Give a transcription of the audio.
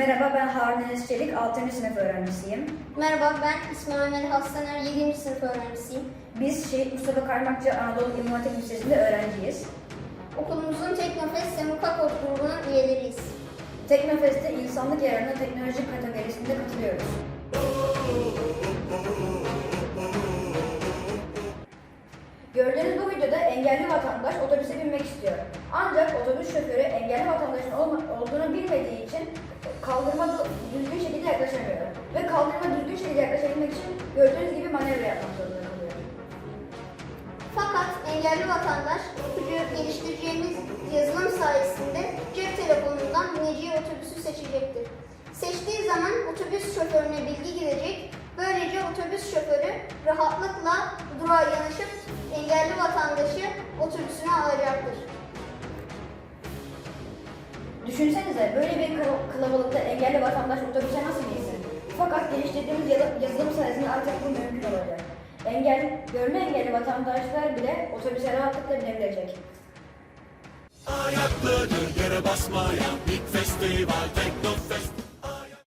Merhaba ben Harun Enes Çelik, 6. sınıf öğrencisiyim. Merhaba ben İsmail Mehmet Hastaner 7. sınıf öğrencisiyim. Biz Şehit Mustafa Kaymakçı Anadolu İmam Hatip Lisesi'nde öğrenciyiz. Okulumuzun Teknofest Semukakot grubunun üyeleriyiz. Teknofest'te insanlık yararına teknoloji kategorisinde katılıyoruz. Gördüğünüz bu videoda engelli vatandaş otobüse binmek istiyor. Ancak otobüs şoförü engelli vatandaşın olduğunu bilmediği için kaldırıma do- düzgün şekilde yaklaşamıyor. Ve kaldırıma düzgün şekilde yaklaşabilmek için gördüğünüz gibi manevra yapmak zorunda kalıyor. Fakat engelli vatandaş geliştireceğimiz yazılım sayesinde cep telefonundan bineceği otobüsü seçecektir. Seçtiği zaman otobüs şoförüne bilgi girecek. Böylece otobüs şoförü rahatlıkla durağa yanaşıp engelli vatandaşı otobüsüne alacaktır. Düşünsenize böyle bir kala- kalabalıkta engelli vatandaş otobüse nasıl binsin? Fakat geliştirdiğimiz ya- yazılım sayesinde artık bu mümkün olacak. Engel, görme engelli vatandaşlar bile otobüse rahatlıkla binebilecek. Ayakları yere basmaya Big Festival Tekno